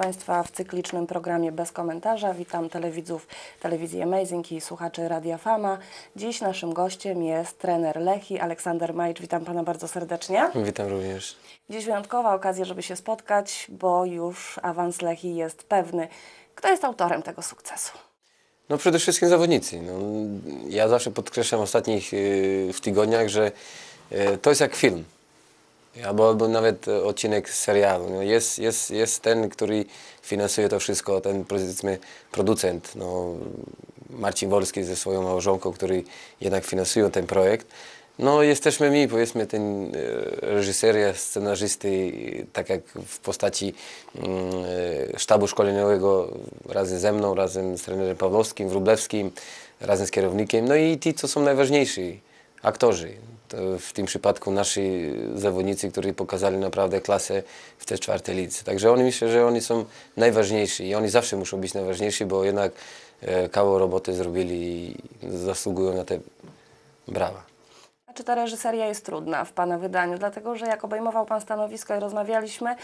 Państwa w cyklicznym programie Bez Komentarza. Witam telewidzów telewizji Amazing i słuchaczy Radia Fama. Dziś naszym gościem jest trener Lechi, Aleksander Majcz. Witam Pana bardzo serdecznie. Witam również. Dziś wyjątkowa okazja, żeby się spotkać, bo już awans Lechi jest pewny. Kto jest autorem tego sukcesu? No przede wszystkim zawodnicy. No, ja zawsze podkreślam w ostatnich y, w tygodniach, że y, to jest jak film. Albo, albo nawet odcinek serialu. No, jest, jest, jest ten, który finansuje to wszystko, ten powiedzmy producent, no, Marcin Wolski ze swoją małżonką, który jednak finansują ten projekt. No jesteśmy my, powiedzmy, ten reżyseria, scenarzysty, tak jak w postaci mm, sztabu szkoleniowego razem ze mną, razem z trenerem Pawłowskim, Wróblewskim, razem z kierownikiem, no i ci, co są najważniejsi, aktorzy. To w tym przypadku nasi zawodnicy, którzy pokazali naprawdę klasę w tej czwartej lidze. Także oni myślę, że oni są najważniejsi i oni zawsze muszą być najważniejsi, bo jednak e, kawał roboty zrobili i zasługują na te brawa. A czy ta reżyseria jest trudna w Pana wydaniu? Dlatego, że jak obejmował Pan stanowisko i rozmawialiśmy,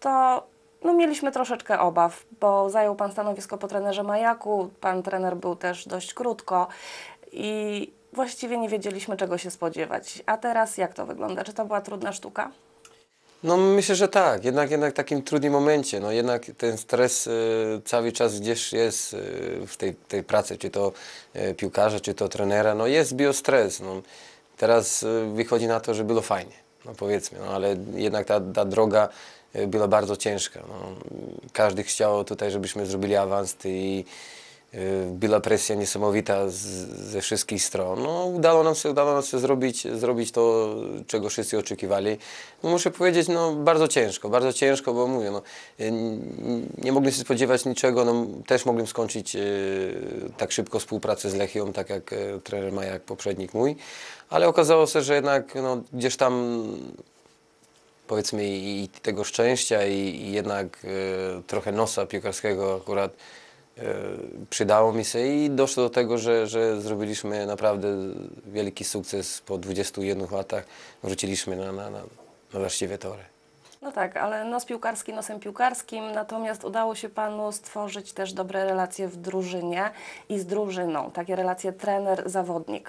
to no, mieliśmy troszeczkę obaw, bo zajął Pan stanowisko po trenerze Majaku, Pan trener był też dość krótko i właściwie nie wiedzieliśmy, czego się spodziewać. A teraz jak to wygląda? Czy to była trudna sztuka? No myślę, że tak. Jednak, jednak w takim trudnym momencie. No jednak ten stres y, cały czas gdzieś jest y, w tej, tej pracy, czy to y, piłkarza, czy to trenera. No jest biostres. No. Teraz y, wychodzi na to, że było fajnie, no powiedzmy, no, ale jednak ta, ta droga y, była bardzo ciężka. No. Każdy chciał tutaj, żebyśmy zrobili awans i była presja niesamowita z, ze wszystkich stron. No, udało nam się, udało nam się zrobić, zrobić to, czego wszyscy oczekiwali. No, muszę powiedzieć, no, bardzo ciężko, bardzo ciężko, bo mówię, no, y, nie mogli się spodziewać niczego. No, też mogłem skończyć y, tak szybko współpracę z Lechią, tak jak y, trener Majak, poprzednik mój, ale okazało się, że jednak no, gdzieś tam powiedzmy i, i tego szczęścia i, i jednak e, trochę nosa piłkarskiego akurat e, przydało mi się i doszło do tego, że, że zrobiliśmy naprawdę wielki sukces po 21 latach. Wróciliśmy na, na, na, na właściwe tory. No tak, ale nos piłkarski nosem piłkarskim, natomiast udało się Panu stworzyć też dobre relacje w drużynie i z drużyną. Takie relacje trener-zawodnik.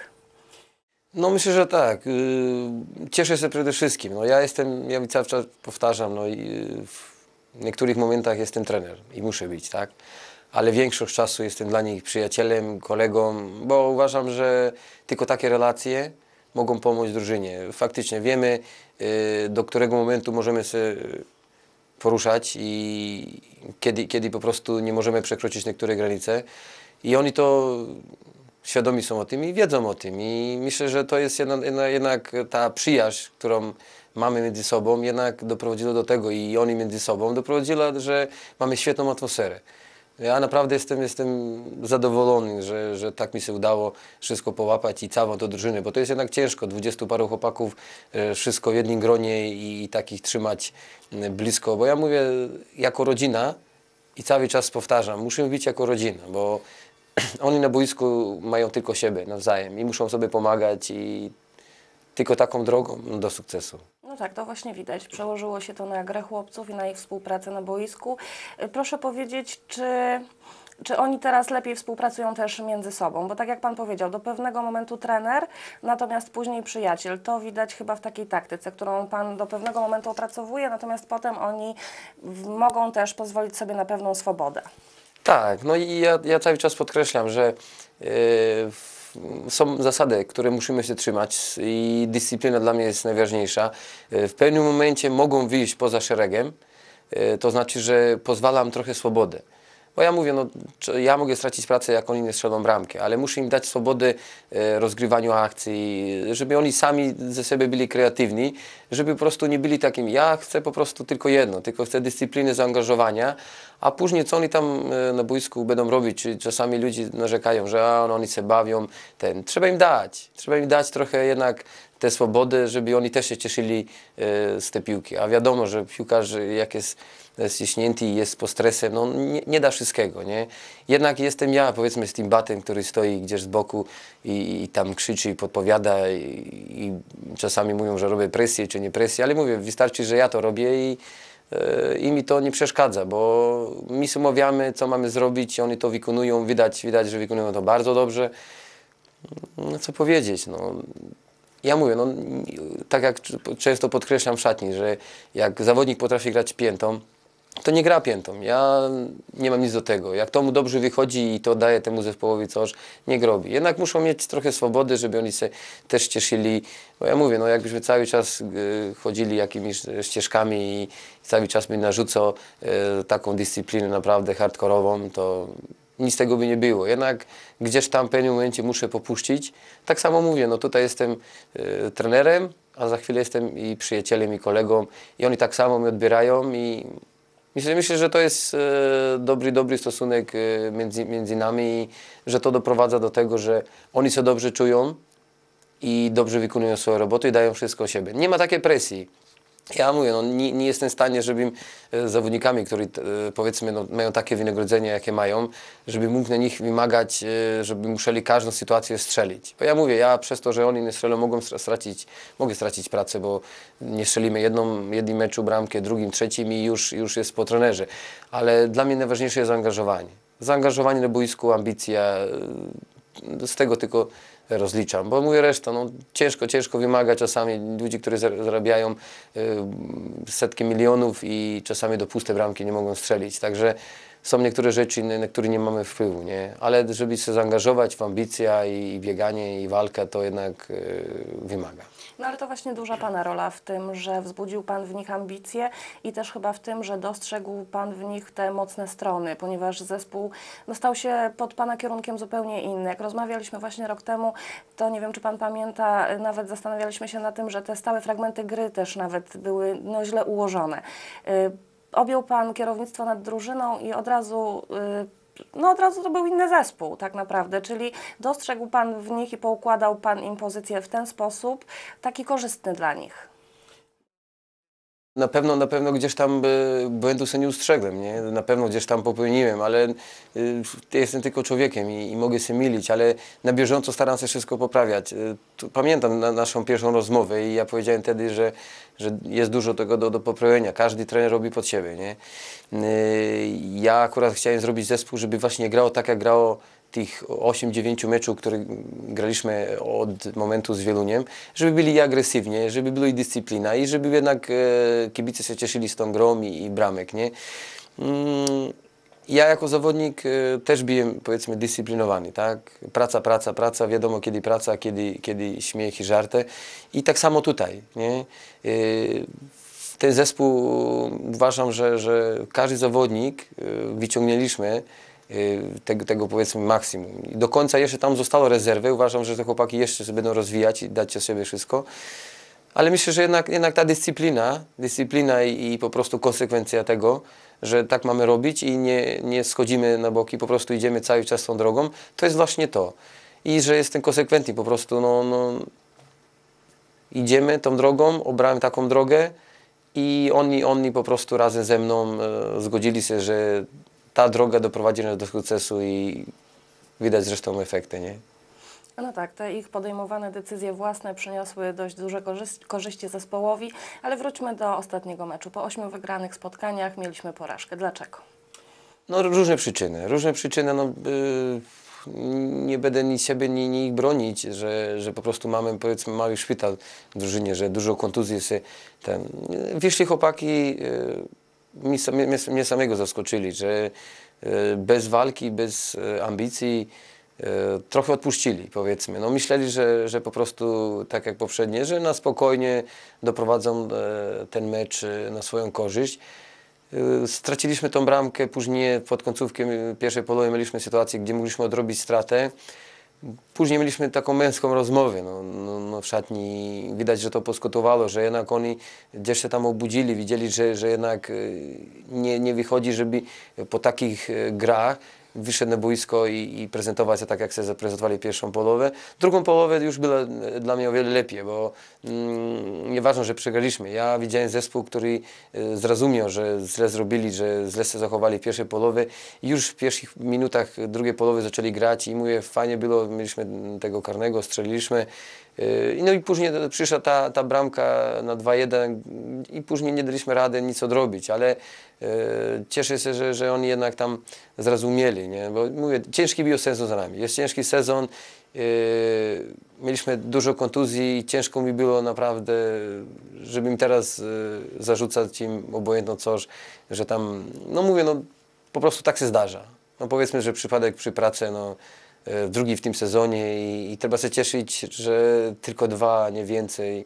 No myślę, że tak. Y, Cieszę się przede wszystkim. No, ja jestem, ja cały czas powtarzam, no, i y, w niektórych momentach jestem trener i muszę być, tak? Ale większość czasu jestem dla nich przyjacielem, kolegą, bo uważam, że tylko takie relacje mogą pomóc drużynie. Faktycznie wiemy, y, do którego momentu możemy się poruszać i kiedy, kiedy po prostu nie możemy przekroczyć niektóre granice. I oni to świadomi są o tym i wiedzą o tym. I myślę, że to jest jedna, jedna, jednak ta przyjaźń, którą mamy między sobą, jednak doprowadziła do tego i oni między sobą doprowadziła, że mamy świetną atmosferę. Ja naprawdę jestem, jestem zadowolony, że, że tak mi się udało wszystko połapać i całą tą drużynę, bo to jest jednak ciężko, dwudziestu paru chłopaków, e, wszystko w jednym gronie i, i takich trzymać blisko, bo ja mówię jako rodzina i cały czas powtarzam, musimy być jako rodzina, bo oni na boisku mają tylko siebie nawzajem i muszą sobie pomagać i tylko taką drogą do sukcesu. No tak, to właśnie widać. Przełożyło się to na grę chłopców i na ich współpracę na boisku. Y, Proszę powiedzieć, czy, czy oni teraz lepiej współpracują też między sobą? Bo tak jak Pan powiedział, do pewnego momentu trener, natomiast później przyjaciel. To widać chyba w takiej taktyce, którą Pan do pewnego momentu opracowuje, natomiast potem oni mogą też pozwolić sobie na pewną swobodę. Tak, no i ja, ja cały czas podkreślam, że w- są zasady, które musimy się trzymać i dyscyplina dla mnie jest najważniejsza. E, W pewnym momencie mogą wyjść poza szeregiem, e, to znaczy, że pozwalam trochę swobody. Bo ja mówię, no, ja mogę stracić pracę, jak oni nie strzelą bramkę, ale muszę im dać swobodę e, rozgrywaniu akcji, żeby oni sami ze siebie byli kreatywni, żeby po prostu nie byli takimi, ja chcę po prostu tylko jedno, tylko chcę dyscypliny, zaangażowania, a później co oni tam e, na boisku będą robić, czasami ludzie narzekają, że a, no, oni się bawią, ten, trzeba im dać, trzeba im dać trochę jednak tę swobodę, żeby oni też się cieszyli e, z tej piłki, a wiadomo, że piłkarz jak jest ściśnięty i jest pod stresem, no nie, nie da wszystkiego, nie? Jednak jestem ja, powiedzmy, z tym batem, który stoi gdzieś z boku i, i tam krzyczy i podpowiada i, i czasami mówią, że robię presję czy nie presję, ale mówię, wystarczy, że ja to robię i i mi to nie przeszkadza, bo my się umawiamy, co mamy zrobić oni to wykonują, widać, widać, że wykonują to bardzo dobrze. No co powiedzieć, no. Ja mówię, no, tak jak często podkreślam w szatni, że jak zawodnik potrafi grać piętą, to nie gra piętą. Ja nie mam nic do tego. Jak to mu dobrze wychodzi i to daje temu zespołowi coś, niech robi. Jednak muszą mieć trochę swobody, żeby oni się też cieszyli. Bo ja mówię, no jakbyśmy cały czas y, chodzili jakimiś ścieżkami i cały czas mi narzucał y, taką dyscyplinę naprawdę hardkorową, to nic tego by nie było. Jednak gdzieś tam w pewnym momencie muszę popuścić. Tak samo mówię, no tutaj jestem y, trenerem, a za chwilę jestem i przyjacielem, i kolegą i oni tak samo mnie odbierają i myślę, myślę że to jest e, dobry, dobry stosunek e, między, między nami że to doprowadza do tego, że oni się dobrze czują i dobrze wykonują swoją robotę i dają wszystko siebie. Nie ma takiej presji. Ja mówię, no, nie, nie jestem w stanie, żebym e, zawodnikami, którzy e, powiedzmy no, mają takie wynagrodzenie, jakie mają, żeby mógł na nich wymagać, e, żeby musieli każdą sytuację strzelić. Bo ja mówię, ja przez to, że oni nie strzelą, mogą stra- stracić, mogę stracić pracę, bo nie strzelimy jedną, jednym meczu bramkę, drugim, trzecim i już, już jest po trenerze. Ale dla mnie najważniejsze jest zaangażowanie. Zaangażowanie na boisku, ambicja, z tego tylko rozliczam, bo mówię reszta, no ciężko, ciężko wymaga czasami ludzi, którzy zar- zarabiają y, setki milionów i czasami do puste bramki nie mogą strzelić, także są niektóre rzeczy, na które nie mamy wpływu, nie? Ale żeby się zaangażować w ambicja i, i bieganie i walkę, to jednak y, wymaga. No ale to właśnie duża Pana rola w tym, że wzbudził Pan w nich ambicje i też chyba w tym, że dostrzegł Pan w nich te mocne strony, ponieważ zespół no, stał się pod Pana kierunkiem zupełnie inny. Jak rozmawialiśmy właśnie rok temu, to nie wiem, czy Pan pamięta, nawet zastanawialiśmy się na tym, że te stałe fragmenty gry też nawet były no, źle ułożone. Y, Objął Pan kierownictwo nad drużyną i od razu y, no od razu to był inny zespół tak naprawdę, czyli dostrzegł Pan w nich i poukładał Pan im pozycję w ten sposób, taki korzystny dla nich. Na pewno, na pewno gdzieś tam y, błędu sobie nie ustrzegłem, nie? Na pewno gdzieś tam popełniłem, ale y, jestem tylko człowiekiem i, i mogę się mylić, ale na bieżąco staram się wszystko poprawiać. Tu, pamiętam na, naszą pierwszą rozmowę i ja powiedziałem wtedy, że, że jest dużo tego do, do poprawienia. Każdy trener robi pod siebie, nie? Ja akurat chciałem zrobić zespół, żeby właśnie grało tak, jak grało tych 8-9 meczów, które graliśmy od momentu z Wieluniem, żeby byli agresywnie, żeby była i dyscyplina i żeby jednak e, kibice się cieszyli z tą grą i, i bramek, nie? Mm, ja jako zawodnik e, też byłem, powiedzmy, dyscyplinowany, tak? Praca, praca, praca, wiadomo kiedy praca, kiedy, kiedy śmiech i żarty. I tak samo tutaj, nie? E, ten zespół uważam, że, że każdy zawodnik e, wyciągnęliśmy tego, tego powiedzmy maksimum. I do końca jeszcze tam zostało rezerwy. Uważam, że te chłopaki jeszcze będą rozwijać i dać od siebie wszystko. Ale myślę, że jednak, jednak ta dyscyplina, dyscyplina i, i po prostu konsekwencja tego, że tak mamy robić i nie, nie schodzimy na boki, po prostu idziemy cały czas tą drogą, to jest właśnie to. I że jestem konsekwentny, po prostu no, no, idziemy tą drogą, obrałem taką drogę i oni, oni po prostu razem ze mną e, zgodzili się, że ta droga doprowadzi nas do sukcesu i widać zresztą efekty, nie? No tak, te ich podejmowane decyzje własne przyniosły dość duże korzyści, korzyści zespołowi, ale wróćmy do ostatniego meczu. Po ośmiu wygranych spotkaniach mieliśmy porażkę. Dlaczego? No różne przyczyny, różne przyczyny, no y, nie będę ni siebie, ni, ni ich bronić, że, że po prostu mamy powiedzmy mały szpital w drużynie, że dużo kontuzji się ten... Wyszli chłopaki, y, mnie, mnie, samego zaskoczyli, że y, bez walki, bez y, ambicji y, trochę odpuścili powiedzmy. No myśleli, że, że po prostu tak jak poprzednie, że na spokojnie doprowadzą e, ten mecz e, na swoją korzyść. Straciliśmy tą bramkę, później pod końcówkę y, pierwszej połowy mieliśmy sytuację, gdzie mogliśmy odrobić stratę. Później mieliśmy taką męską rozmowę no, no, no w szatni. Widać, że to poskotowało, że jednak oni gdzieś się tam obudzili, widzieli, że, że jednak y, nie, nie wychodzi, żeby po takich y, grach wyszedł na boisko i, i prezentować się tak, jak się zaprezentowali pierwszą połowę. Drugą połowę już była e, dla mnie o wiele lepiej, bo mm, nieważne, że przegraliśmy. Ja widziałem zespół, który e, zrozumiał, że źle zrobili, że źle się zachowali pierwszej połowie i już w pierwszych minutach drugiej połowy zaczęli grać i mówię, fajnie było, mieliśmy tego karnego, strzeliliśmy. Y, No i później przyszła ta, ta bramka na 2-1 i później nie daliśmy rady nic odrobić, ale y, cieszę się, że, że oni jednak tam zrozumieli, nie? bo mówię, ciężki był sezon za nami, jest ciężki sezon, y, mieliśmy dużo kontuzji i ciężko mi było naprawdę, żeby teraz zarzucać im obojętno coś, że tam, no mówię, no po prostu tak się zdarza. No powiedzmy, że przypadek przy pracy, no drugi w tym sezonie i, i trzeba się cieszyć, że tylko dwa, nie więcej.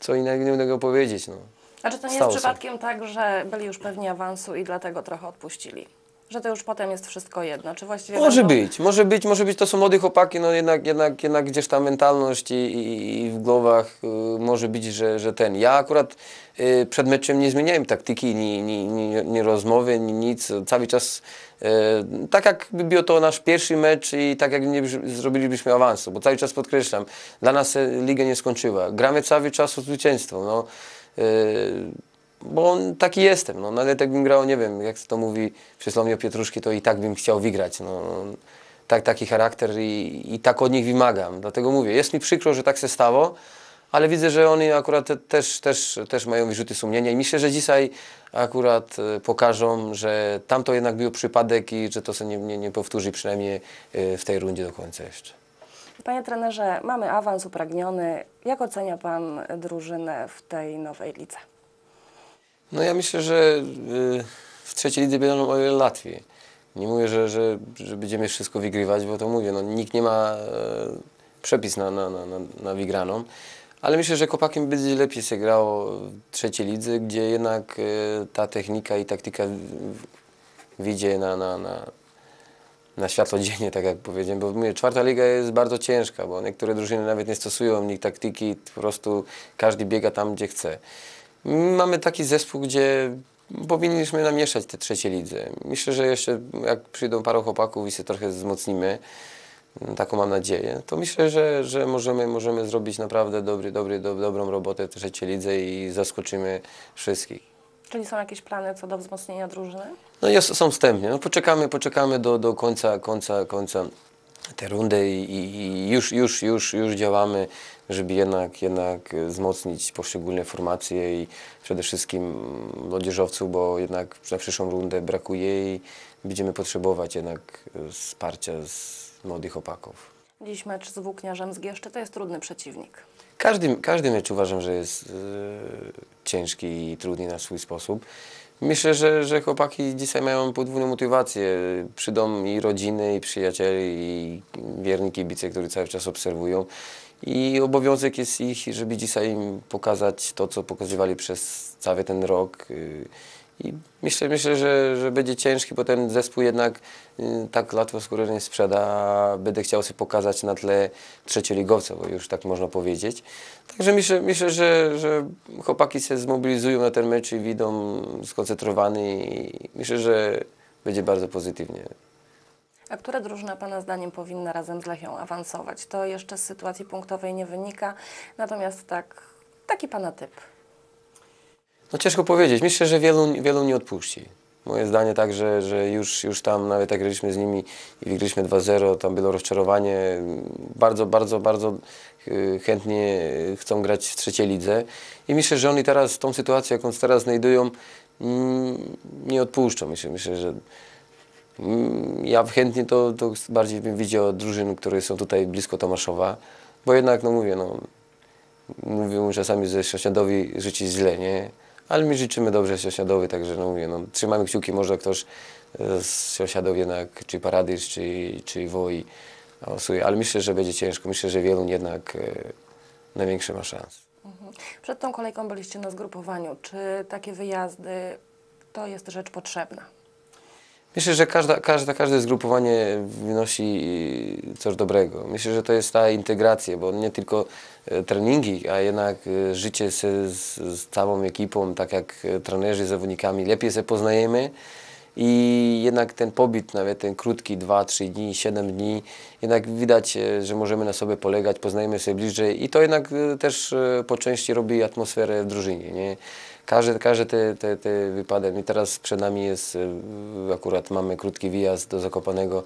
Co innego, powiedzieć, no. A czy to nie Stało jest przypadkiem tak, że byli już pewni awansu i dlatego trochę odpuścili? Że to już potem jest wszystko jedno? Czy właściwie Może będą- być, może być, może być, to są młode chłopaki, no jednak, jednak, jednak gdzieś ta mentalność i, i, i w głowach y, może być, że, że ten. Ja akurat y, przed meczem nie zmieniałem taktyki, ni, ni, ni, ni rozmowy, ni nic, cały czas y, tak jakby był to nasz pierwszy mecz i tak jak nie zrobilibyśmy awansu, bo cały czas podkreślam, dla nas się liga nie skończyła, gramy cały czas o zwycięstwo, no. Bo on taki jestem, no nawet jakbym grał, nie wiem, jak to mówi przysłowie o Pietruszki, to i tak bym chciał wygrać, no. Tak, taki charakter i, i tak od nich wymagam, dlatego mówię, jest mi przykro, że tak się stało, ale widzę, że oni akurat te, też, też, też mają wyrzuty sumienia i myślę, że dzisiaj akurat e, pokażą, że tam to jednak był przypadek i że to się nie, nie, nie powtórzy przynajmniej e, w tej rundzie do końca jeszcze. Panie trenerze, mamy awans upragniony. Jak ocenia Pan drużynę w tej nowej lidze? No ja myślę, że y, w trzeciej lidze będą o wiele łatwiej. Nie mówię, że, że, że będziemy wszystko wygrywać, bo to mówię, no, nikt nie ma e, przepis na, na, na, na, wygraną. Ale myślę, że Kopakiem będzie lepiej się grało w trzeciej lidze, gdzie jednak e, ta technika i taktyka wyjdzie na, na, na, na światło dziennie, tak jak powiedziałem, bo mówię, czwarta liga jest bardzo ciężka, bo niektóre drużyny nawet nie stosują nich taktyki, po prostu każdy biega tam, gdzie chce. Mamy taki zespół, gdzie powinniśmy namieszać te trzecie lidze. Myślę, że jeszcze jak przyjdą parę chłopaków i się trochę wzmocnimy, taką mam nadzieję, to myślę, że, że możemy, możemy zrobić naprawdę dobry, dobry, do, dobrą robotę w trzeciej lidze i zaskoczymy wszystkich. Czyli są jakieś plany co do wzmocnienia drużyny? No jest, są wstępnie. No poczekamy, poczekamy do, do końca, końca, końca tej rundy i, już, już, już, już działamy, żeby jednak, jednak wzmocnić poszczególne formacje i przede wszystkim młodzieżowców, bo jednak na przyszłą rundę brakuje i będziemy potrzebować jednak wsparcia z młodych chłopaków. Dziś mecz z Włókniarzem z Gieszczy to jest trudny przeciwnik. Każdy, każdy mecz uważam, że jest e, ciężki i trudny na swój sposób. Myślę, że, że chłopaki dzisiaj mają podwójną motywację. Przyjdą i rodziny, i przyjaciele, i wierni kibice, którzy cały czas obserwują. I obowiązek jest ich, żeby dzisiaj im pokazać to, co pokazywali przez cały ten rok. I myślę, myślę że, że będzie ciężki, bo ten zespół jednak y, tak łatwo skóry sprzeda. Będę chciał sobie pokazać na tle trzecioligowca, bo już tak można powiedzieć. Także myślę, myślę że, że chłopaki się zmobilizują na ten mecz i wyjdą skoncentrowani. I myślę, że będzie bardzo pozytywnie. A która drużyna Pana zdaniem powinna razem z Lechią awansować? To jeszcze z sytuacji punktowej nie wynika, natomiast tak, taki Pana typ. No ciężko powiedzieć. Myślę, że wielu, wielu nie odpuści. Moje zdanie tak, że, że już, już tam nawet jak graliśmy z nimi i wygraliśmy 2-0, tam było rozczarowanie. Bardzo, bardzo, bardzo y, chętnie chcą grać w trzeciej lidze. I myślę, że oni teraz tą sytuację, jaką teraz znajdują, mm, nie odpuszczą. Myślę, myślę że mm, ja chętnie to, to bardziej bym widział drużyn, które są tutaj blisko Tomaszowa, bo jednak, no mówię, no, mówią czasami, że sąsiadowi życzyć źle, nie? Ale my życzymy dobrze sąsiadowi, także no mówię, no, trzymamy kciuki, może ktoś e, z sąsiadów jednak, czy Paradyż, czy, czy Woi awansuje, ale myślę, że będzie ciężko, myślę, że wielu jednak e, największe ma szans. Przed tą kolejką byliście na zgrupowaniu. Czy takie wyjazdy to jest rzecz potrzebna? Myślę, że każda, każda, każde zgrupowanie wynosi y, coś dobrego. Myślę, że to jest ta integracja, bo nie tylko e, treningi, a jednak e, życie z, z całą ekipą, tak jak e, trenerzy zawodnikami, lepiej się poznajemy i jednak ten pobyt, nawet ten krótki, 2-3 dni, 7 dni, jednak widać, e, że możemy na sobie polegać, poznajemy się bliżej i to jednak e, też e, po części robi atmosferę w drużynie. Nie? Każdy, każdy te, te, te wypadek. I teraz przed nami jest, akurat mamy krótki wyjazd do Zakopanego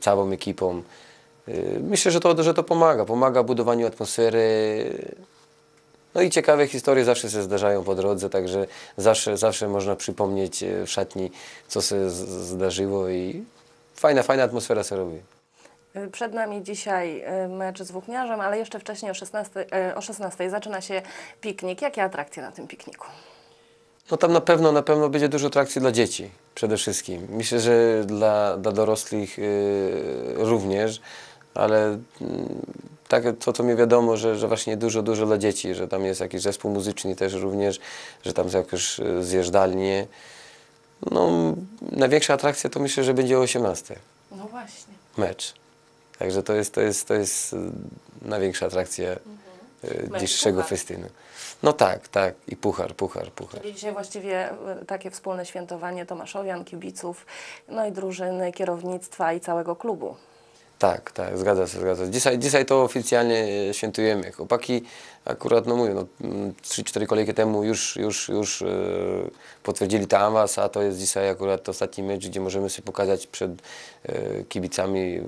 całą ekipą. myślę, że to, że to pomaga. Pomaga budowaniu atmosfery. No i ciekawe historie zawsze się zdarzają po drodze, także zawsze, zawsze można przypomnieć e, w szatni, co się zdarzyło i fajna, fajna atmosfera się robi. Y, Przed nami dzisiaj y, mecz z Włókniarzem, ale jeszcze wcześniej o 16, y, o 16 zaczyna się piknik. Jakie atrakcje na tym pikniku? No tam na pewno, na pewno będzie dużo atrakcji dla dzieci przede wszystkim. Myślę, że dla, dla dorosłych również, ale mm, tak to, co mi wiadomo, że, że właśnie dużo, dużo dla dzieci, że tam jest jakiś zespół muzyczny też również, że tam są jakieś y, zjeżdżalnie. No, największa atrakcja to myślę, że będzie o 18 No właśnie. mecz. Także to jest, to jest, to jest y, największa atrakcja y, Mecz, dzisiejszego puchar. festynu. No tak, tak. I puchar, puchar, puchar. Czyli dzisiaj właściwie takie wspólne świętowanie Tomaszowian, kibiców, no i drużyny, kierownictwa i całego klubu. Tak, tak, zgadza się, zgadza się. Dzisiaj, dzisiaj to oficjalnie świętujemy. Chłopaki akurat, no mówię, no, mm, 3-4 kolejki temu już, już, już e, potwierdzili ten awans, a to jest dzisiaj akurat ostatni mecz, gdzie możemy się pokazać przed e, kibicami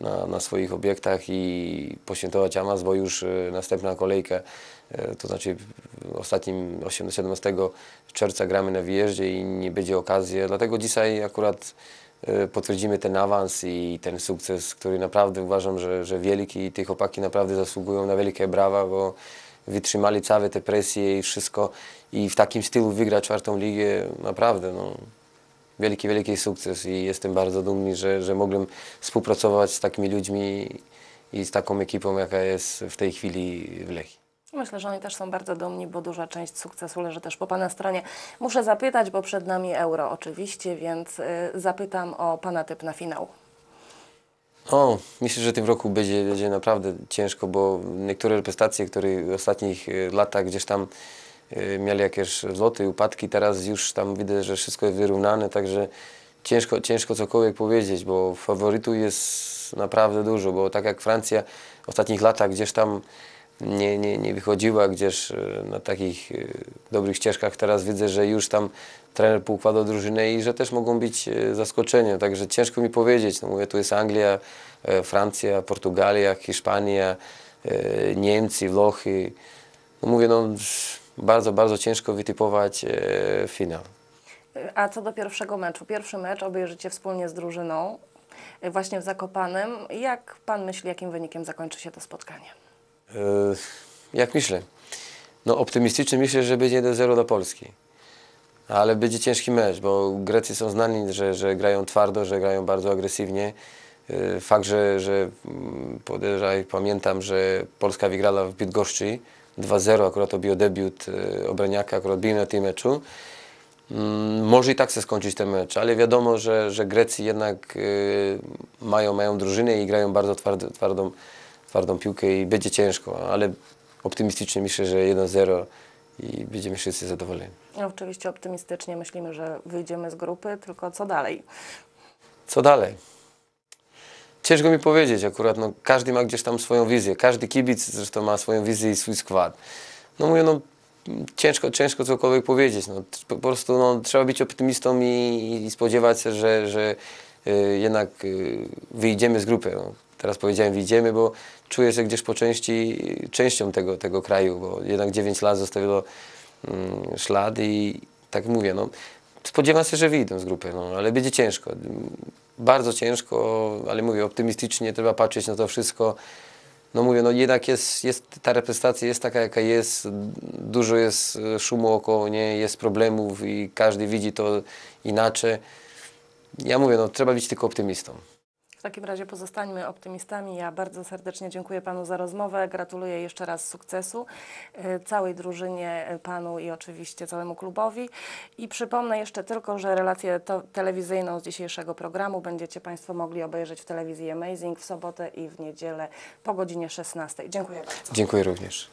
na, na swoich obiektach i poświętować awans, bo już e, następna kolejka, e, to znaczy ostatnim 8 17 czerwca gramy na wyjeździe i nie będzie okazji, dlatego dzisiaj akurat potwierdzimy ten awans i ten sukces, który naprawdę uważam, że, że wielki i te chłopaki naprawdę zasługują na wielkie brawa, bo wytrzymali całe te presje i wszystko i w takim stylu wygrać czwartą ligę, naprawdę no, wielki, wielki sukces i jestem bardzo dumny, że, że mogłem współpracować z takimi ludźmi i z taką ekipą, jaka jest w tej chwili w Lechii. Myślę, że oni też są bardzo dumni, bo duża część sukcesu leży też po Pana stronie. Muszę zapytać, bo przed nami euro oczywiście, więc y, zapytam o Pana typ na finał. O, myślę, że tym roku będzie, będzie naprawdę ciężko, bo niektóre reprezentacje, które w ostatnich e, latach gdzieś tam e, mieli jakieś wzloty, upadki, teraz już tam widzę, że wszystko jest wyrównane, także ciężko, ciężko cokolwiek powiedzieć, bo faworytów jest naprawdę dużo, bo tak jak Francja w ostatnich latach gdzieś tam nie, nie, nie wychodziła gdzieś e, na takich e, dobrych ścieżkach. Teraz widzę, że już tam trener poukładał drużynę i że też mogą być e, zaskoczenia. Także ciężko mi powiedzieć. No mówię, tu jest Anglia, Francja, Portugalia, Hiszpania, Niemcy, Włochy. No mówię, no bardzo, bardzo ciężko wytypować finał. A co do pierwszego meczu? Pierwszy mecz obejrzycie wspólnie z drużyną, właśnie w Zakopanem. Jak Pan myśli, jakim wynikiem zakończy się to spotkanie? E, Jak myślę? No optymistycznie myślę, że będzie 1-0 dla Polski. Ale będzie ciężki mecz, bo Grecy są znani, że, że grają twardo, że grają bardzo agresywnie. E, Fakt, że, że mm, podejrzewam, pamiętam, że Polska wygrała w Bydgoszczy 2-0, akurat to był debiut e, Obraniaka, akurat był na tym meczu. Mm, Może i tak się skończyć ten mecz, ale wiadomo, że, że Grecy jednak mają, mają drużynę i grają bardzo twardo, twardą, twardą piłkę i będzie ciężko, ale optymistycznie myślę, że 1-0 i będziemy wszyscy zadowoleni. No, oczywiście optymistycznie myślimy, że wyjdziemy z grupy, tylko co dalej? Co dalej? Ciężko mi powiedzieć akurat, no, każdy ma gdzieś tam swoją wizję, każdy kibic zresztą ma swoją wizję i swój skład. No mówię, no ciężko, ciężko cokolwiek powiedzieć, no, po prostu no, trzeba być optymistą i, i spodziewać się, że, że y, jednak y, wyjdziemy z grupy. No. Teraz powiedziałem wyjdziemy, bo czuję się gdzieś po części częścią tego, tego kraju, bo jednak 9 lat zostawiło mm, ślad i tak mówię, no, spodziewam się, że wyjdą z grupy, no, ale będzie ciężko. Bardzo ciężko, ale mówię, optymistycznie trzeba patrzeć na to wszystko. No mówię, no jednak jest, jest ta reprezentacja jest taka, jaka jest. Dużo jest e, szumu około jest problemów i każdy widzi to inaczej. Ja mówię, no trzeba być tylko optymistą. W takim razie pozostańmy optymistami. Ja bardzo serdecznie dziękuję Panu za rozmowę. Gratuluję jeszcze raz sukcesu y, całej drużynie, y, Panu i oczywiście całemu klubowi. I przypomnę jeszcze tylko, że relację telewizyjną z dzisiejszego programu będziecie Państwo mogli obejrzeć w telewizji Amazing w sobotę i w niedzielę po godzinie 16. Dziękuję bardzo. Dziękuję również.